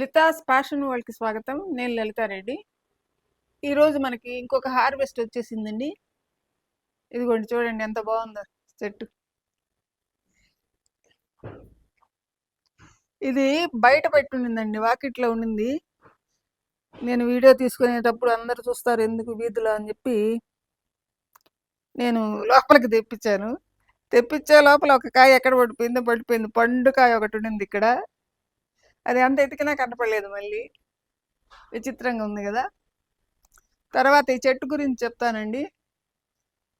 లితాస్ fashion వాళ్ళకి స్వాగతం. నేను లలితారెడ్డి. ఈరోజు మనకి ఇంకొక హార్వెస్ట్ వచ్చేసిందండి. ఇదిగోండి చూడండి ఎంత బాగుందో చెట్టు ఇది బయట పెట్టుండిందండి వాకిట్లో ఉండింది. నేను వీడియో తీసుకునేటప్పుడు అందరు చూస్తారు ఎందుకు వీధిలో అని చెప్పి నేను లోపలికి తెప్పించాను. తెప్పించే లోపల ఒక కాయ ఎక్కడ పడిపోయిందో పడిపోయింది. పండు కాయ ఒకటి ఉండింది ఇక్కడ. అది అంత ఎతికినా కనపడలేదు మళ్ళీ. విచిత్రంగా ఉంది కదా. తర్వాత ఈ చెట్టు గురించి చెప్తానండి.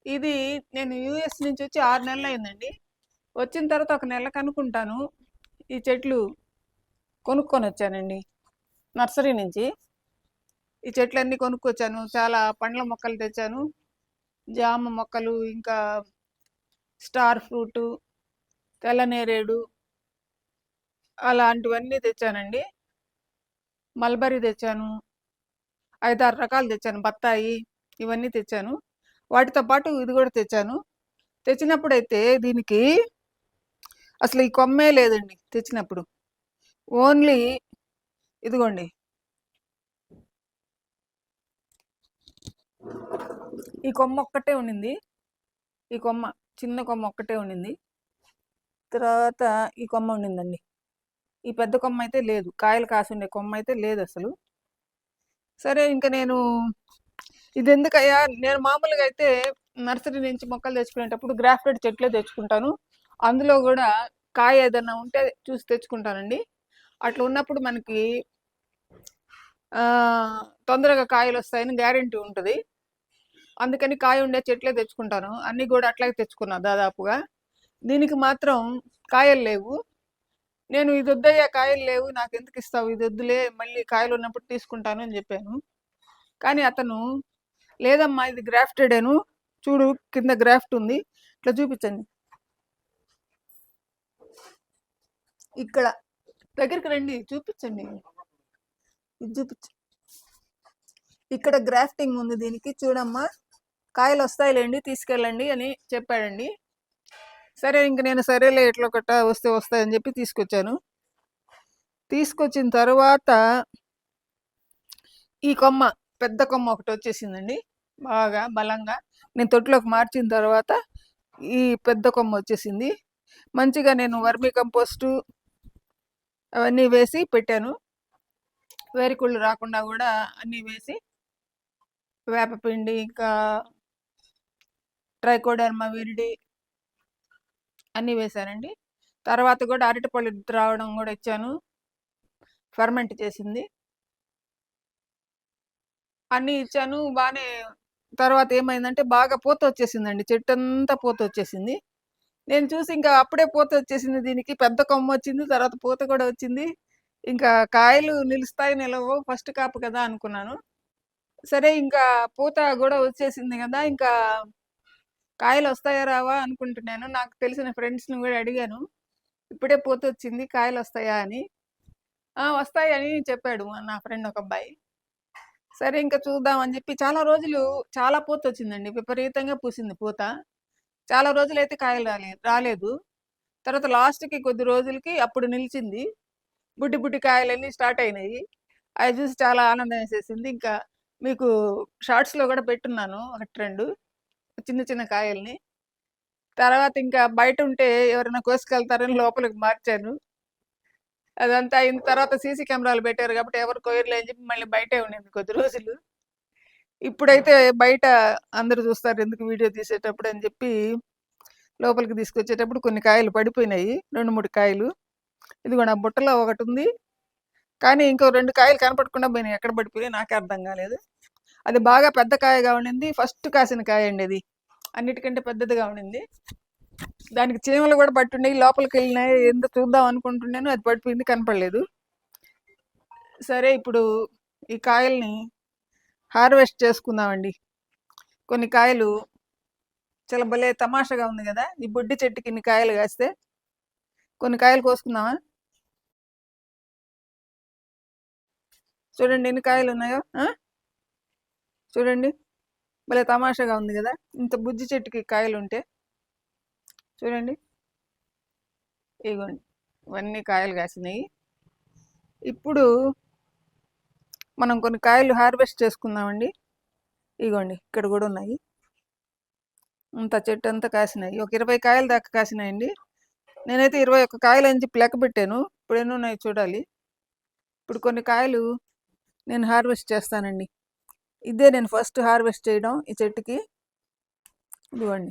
ఇది నేను యూఎస్ నుంచి వచ్చి ఆరు నెలలు అయిందండి. వచ్చిన తర్వాత ఒక నెల కనుక్కుంటాను. ఈ చెట్లు కొనుక్కొని వచ్చానండి. నర్సరీ నుంచి. ఈ చెట్లన్నీ కొనుక్కొచ్చాను. చాలా పండ్ల మొక్కలు తెచ్చాను. జామ మొక్కలు ఇంకా స్టార్ ఫ్రూటు తెల్లనేరేడు అలాంటివన్నీ తెచ్చానండి. మల్బరీ తెచ్చాను. ఐదారు రకాలు తెచ్చాను. బత్తాయి ఇవన్నీ తెచ్చాను. వాటితో పాటు ఇది కూడా తెచ్చాను. తెచ్చినప్పుడైతే దీనికి అసలు ఈ కొమ్మే లేదండి తెచ్చినప్పుడు. ఓన్లీ ఇదిగోండి. ఈ కొమ్మ ఒక్కటే ఉండింది ఈ కొమ్మ చిన్న కొమ్మ ఒక్కటే ఉండింది తర్వాత ఈ కొమ్మ ఉండిందండి ఈ పెద్ద కొమ్మ అయితే లేదు. కాయలు కాసుండే కొమ్మ అయితే లేదు అసలు సరే ఇంకా నేను ఇది ఎందుకయ్యా నేను మామూలుగా అయితే నర్సరీ నుంచి మొక్కలు తెచ్చుకునేటప్పుడు గ్రాఫ్టెడ్ చెట్లే తెచ్చుకుంటాను. అందులో కూడా కాయ ఏదైనా ఉంటే చూసి తెచ్చుకుంటానండి. అట్లా ఉన్నప్పుడు మనకి తొందరగా కాయలు వస్తాయని గ్యారంటీ ఉంటుంది. అందుకని కాయ ఉండే చెట్లే తెచ్చుకుంటాను. అన్నీ కూడా అట్లాగే తెచ్చుకున్నాను దాదాపుగా. దీనికి మాత్రం కాయలు లేవు. నేను ఇది వద్దయ్యా కాయలు లేవు నాకు ఎందుకు ఇస్తావు? ఇది వద్దులే మళ్ళీ కాయలు ఉన్నప్పుడు తీసుకుంటాను అని చెప్పాను. కానీ అతను లేదమ్మా ఇది గ్రాఫ్టెడేను చూడు కింద గ్రాఫ్ట్ ఉంది ఇట్లా చూపించండి. ఇక్కడ దగ్గరికి రండి చూపించండి. ఇది చూపించ. ఇక్కడ గ్రాఫ్టింగ్ ఉంది దీనికి చూడమ్మా. కాయలు వస్తాయిలేండి తీసుకెళ్ళండి అని చెప్పాడండి. సరే ఇంక నేను సరేలే ఎట్లా ఒకట వస్తే వస్తాయని చెప్పి తీసుకొచ్చాను. తీసుకొచ్చిన తర్వాత ఈ కొమ్మ పెద్ద కొమ్మ ఒకటి వచ్చేసిందండి. బాగా బలంగా. నేను తొట్టులోకి మార్చిన తర్వాత ఈ పెద్ద కొమ్మ వచ్చేసింది. మంచిగా నేను వర్మీ కంపోస్టు అవన్నీ వేసి పెట్టాను. వేరికుళ్ళు రాకుండా కూడా అన్నీ వేసి వేపపిండి ఇంకా ట్రైకోడర్మా విరిడి అన్నీ వేశానండి తర్వాత కూడా అరటిపళ్ళు రావడం కూడా ఇచ్చాను. ఫర్మెంట్ చేసింది. అన్నీ ఇచ్చాను. బాగానే తర్వాత ఏమైందంటే బాగా పూత వచ్చేసిందండి. చెట్టు అంతా పూత వచ్చేసింది. నేను చూసి ఇంకా అప్పుడే పూత వచ్చేసింది దీనికి. పెద్ద కొమ్మ వచ్చింది. తర్వాత పూత కూడా వచ్చింది. ఇంకా కాయలు నిలుస్తాయి నిలవు ఫస్ట్ కాపు కదా అనుకున్నాను. సరే ఇంకా పూత కూడా వచ్చేసింది కదా. ఇంకా కాయలు వస్తాయా రావా అనుకుంటున్నాను. నాకు తెలిసిన ఫ్రెండ్స్ని కూడా అడిగాను. ఇప్పుడే పూత వచ్చింది కాయలు వస్తాయా అని వస్తాయని చెప్పాడు నా ఫ్రెండ్ ఒక అబ్బాయి. సరే ఇంకా చూద్దాం అని చెప్పి చాలా రోజులు చాలా పూత వచ్చిందండి విపరీతంగా పూసింది పూత. చాలా రోజులు అయితే కాయలు రాలేదు రాలేదు. తర్వాత లాస్ట్కి కొద్ది రోజులకి అప్పుడు నిలిచింది. బుడ్డి బుడ్డి కాయలన్నీ స్టార్ట్ అయినాయి. అవి చూసి చాలా ఆనందం వేసేసింది. ఇంకా మీకు షార్ట్స్లో కూడా పెట్టున్నాను ఒకటి రెండు చిన్న చిన్న కాయల్ని. తర్వాత ఇంకా బయట ఉంటే ఎవరైనా కోసుకెళ్తారని లోపలికి మార్చాను. అదంతా అయిన తర్వాత సీసీ కెమెరాలు పెట్టారు కాబట్టి ఎవరు కోయర్లే అని చెప్పి మళ్ళీ బయటే ఉండింది కొద్ది రోజులు. ఇప్పుడైతే బయట అందరు చూస్తారు ఎందుకు వీడియో తీసేటప్పుడు అని చెప్పి లోపలికి తీసుకొచ్చేటప్పుడు కొన్ని కాయలు పడిపోయినాయి. రెండు మూడు కాయలు. ఇది కూడా బుట్టలో ఒకటి ఉంది. కానీ ఇంకో రెండు కాయలు కనపడకుండా పోయినాయి. ఎక్కడ పడిపోయినాయి నాకే అర్థం కాలేదు. అది బాగా పెద్ద కాయగా ఉండింది. ఫస్ట్ కాసిన కాయ అండి అది. అన్నిటికంటే పెద్దదిగా ఉండింది. దానికి చీమలు కూడా పట్టున్నాయి. లోపలికి వెళ్ళినాయి. ఎంత చూద్దాం అనుకుంటున్నాను. అది పడిపోయింది. కనపడలేదు. సరే ఇప్పుడు ఈ కాయల్ని హార్వెస్ట్ చేసుకుందామండి. కొన్ని కాయలు చాలా భలే తమాషగా ఉంది కదా. ఈ బొడ్డి చెట్టుకి ఇన్ని కాయలు కాస్తే కొన్ని కాయలు కోసుకుందామా? చూడండి ఎన్ని కాయలు ఉన్నాయో. చూడండి. భలే తమాషాగా ఉంది కదా? ఇంత బుజ్జి చెట్టుకి కాయలు ఉంటే చూడండి. ఇగోండి. ఇవన్నీ కాయలు కాసినాయి. ఇప్పుడు మనం కొన్ని కాయలు హార్వెస్ట్ చేసుకుందామండి. ఇగోండి ఇక్కడ కూడా ఉన్నాయి. అంత చెట్టు అంతా కాసినాయి. ఒక ఇరవై కాయలు దాకా కాసినాయండి. నేనైతే ఇరవై ఒక్క కాయలు అని చెప్పి లెక్క పెట్టాను. ఇప్పుడు ఎన్ని ఉన్నాయి చూడాలి. ఇప్పుడు కొన్ని కాయలు నేను హార్వెస్ట్ చేస్తానండి. ఇదే నేను ఫస్ట్ హార్వెస్ట్ చేయడం ఈ చెట్టుకి. ఇదిగోండి.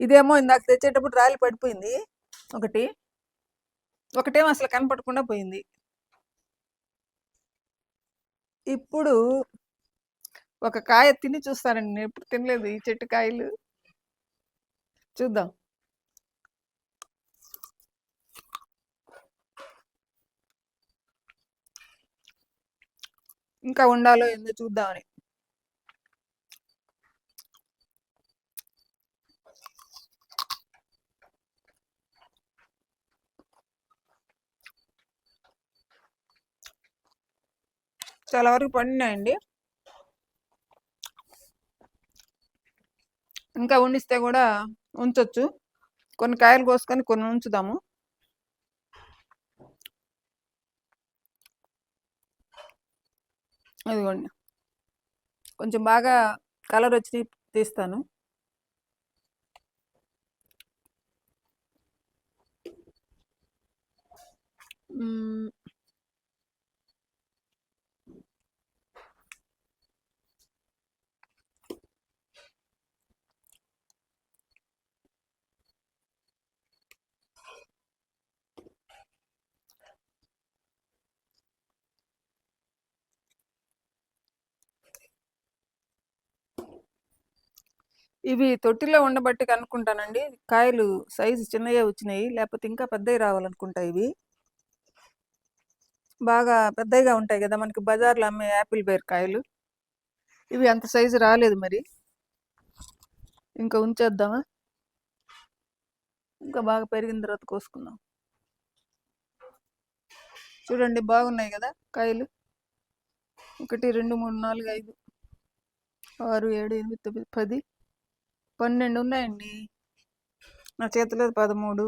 ఇదేమో ఇందాక తెచ్చేటప్పుడు రాలి పడిపోయింది. ఒకటి. ఒకటేమో అసలు కనపడకుండా పోయింది. ఇప్పుడు ఒక కాయ తిని చూస్తానండి. నేను ఎప్పుడు తినలేదు ఈ చెట్టు కాయలు. చూద్దాం. ఇంకా ఉండాలో ఏందో చూద్దామని. చాలా వరకు పండినాయండి. ఇంకా ఉండిస్తే కూడా ఉంచొచ్చు. కొన్ని కాయలు కోసుకొని కొన్ని ఉంచుదాము. అదిగోండి. కొంచెం బాగా కలర్ వచ్చి తీస్తాను. ఇవి తొట్టిలో ఉండబట్టి అనుకుంటానండి. కాయలు సైజు చిన్నవి వచ్చినాయి. లేకపోతే ఇంకా పెద్దవి రావాలనుకుంటా ఇవి. బాగా పెద్దగా ఉంటాయి కదా మనకి బజార్లో అమ్మే యాపిల్ బేర్ కాయలు. ఇవి అంత సైజు రాలేదు మరి. ఇంకా ఉంచేద్దామా? ఇంకా బాగా పెరిగిన తర్వాత కోసుకుందాం. చూడండి బాగున్నాయి కదా కాయలు. ఒకటి రెండు మూడు నాలుగు ఐదు ఆరు ఏడు ఎనిమిది తొమ్మిది పది పన్నెండు ఉన్నాయండి. నా చేతిలో పదమూడు.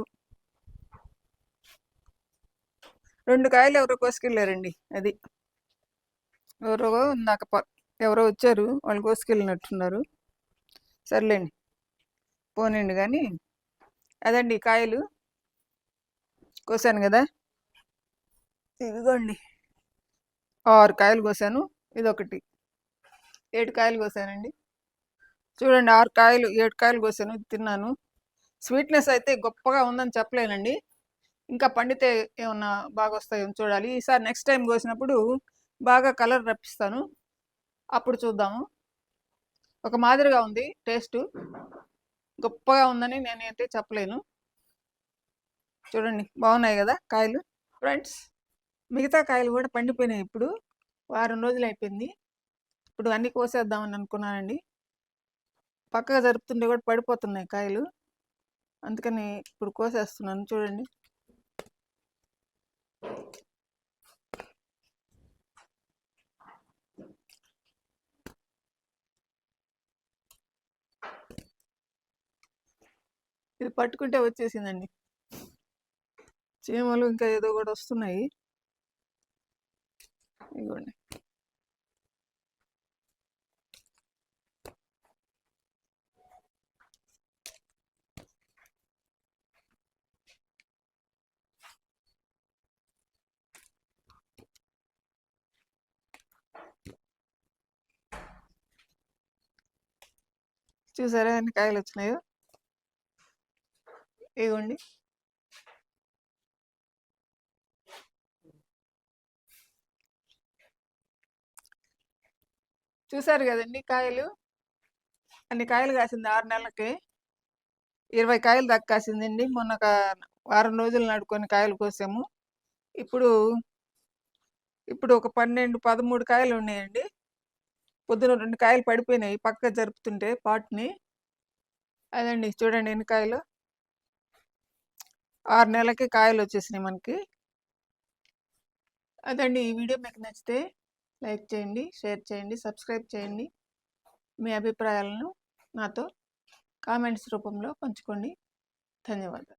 రెండు కాయలు ఎవరో కోసుకెళ్ళారండి అది. ఎవరో నాకు ప ఎవరో వచ్చారు వాళ్ళు కోసుకెళ్ళినట్టున్నారు. సర్లేండి. పోనండి కానీ అదండి కాయలు. కోసాను కదా. ఇదిగోండి. ఆరు కాయలు కోసాను ఇదొకటి. ఏడు కాయలు కోసానండి. చూడండి ఆరు కాయలు ఏడు కాయలు కోసాను తిన్నాను. స్వీట్నెస్ అయితే గొప్పగా ఉందని చెప్పలేనండి. ఇంకా పండితే ఏమన్నా బాగా వస్తాయో చూడాలి. ఈసారి నెక్స్ట్ టైం కోసినప్పుడు బాగా కలర్ రప్పిస్తాను. అప్పుడు చూద్దాము. ఒక మాదిరిగా ఉంది టేస్ట్ గొప్పగా ఉందని నేనైతే చెప్పలేను. చూడండి బాగున్నాయి కదా కాయలు. ఫ్రెండ్స్ మిగతా కాయలు కూడా పండిపోయినాయి ఇప్పుడు. వారం రోజులు అయిపోయింది. ఇప్పుడు అన్నీ కోసేద్దామని అనుకున్నానండి. పక్కగా జరుపుతుంటే కూడా పడిపోతున్నాయి కాయలు. అందుకని ఇప్పుడు కోసేస్తున్నాను. చూడండి. ఇది పట్టుకుంటే వచ్చేసిందండి. చీమలు ఇంకా ఏదో కూడా వస్తున్నాయి. ఇదిగోండి చూసారా ఎన్ని కాయలు వచ్చినాయో? ఇదిగోండి. చూసారు కదండి కాయలు? అన్ని కాయలు కాసింది ఆరు నెలలకి. ఇరవై కాయలు దాకా కాసిందండి. మొన్న ఒక వారం రోజులు నడుకొని కాయలు కోసాము. ఇప్పుడు ఇప్పుడు ఒక పన్నెండు పదమూడు కాయలు ఉన్నాయండి. పొద్దున రెండు కాయలు పడిపోయినాయి. పక్క జరుపుతుంటే పాట్ని. అదండి. చూడండి ఎన్ని కాయలు. ఆరు నెలలకి కాయలు వచ్చేసినాయి మనకి. అదండి ఈ వీడియో మీకు నచ్చితే లైక్ చేయండి షేర్ చేయండి సబ్స్క్రైబ్ చేయండి. మీ అభిప్రాయాలను నాతో కామెంట్స్ రూపంలో పంచుకోండి. ధన్యవాదాలు.